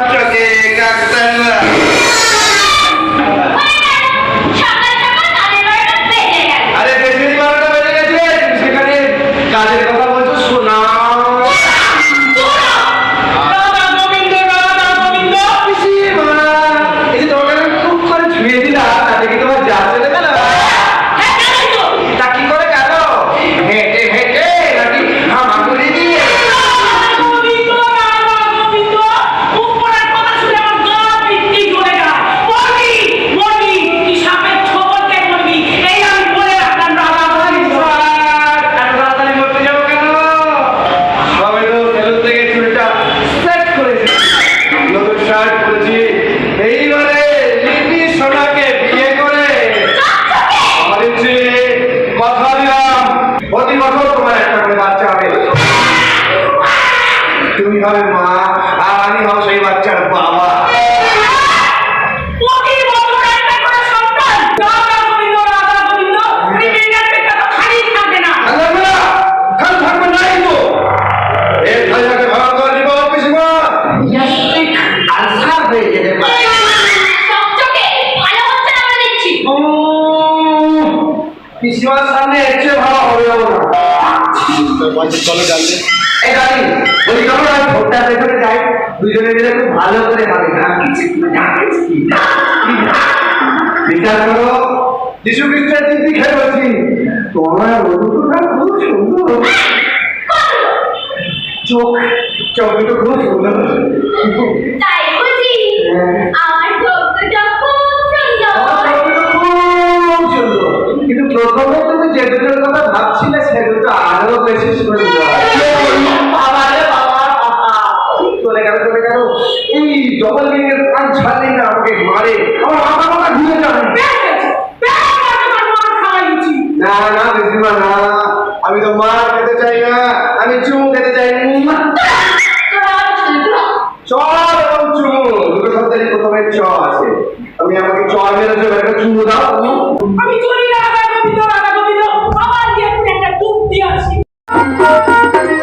চোখে প্রতি বছর তোমার একটা করে বাচ্চা হবে। তুমি হবে মা, আর আমি হব সেই বাচ্চার বাবা পিসিমার সামনে এর চেয়ে ভালো হবে না এই গাড়ি বলি চলো না ভোটটা পেছনে যাই। দুজনে মিলে খুব ভালো করে হবে না কিছু বিচার করো। যিশু খ্রিস্টের দিদি খেয়ে বলছি তোমার বন্ধুটা খুব সুন্দর। চোখ চোখ খুব সুন্দর। তাই বুঝি? দুটোর কথা ভাবছিলে? সে দুটো আরও বেশি সুন্দর চলে গেল চলে গেল। এই ডবল লিঙ্গের কান ছাড়লেই না আমাকে মারে। আমার মাথা ঘুরে যাবে। মার। না না বেশিমা না আমি তো মার খেতে চাই না। আমি চুমু খেতে চাই না। এবং চুমু দুটো শব্দেরই প্রথমে চ আছে। আমি আমাকে চর মেরেছো একটা চুমু দাও। আমি চলি রাধা thank you.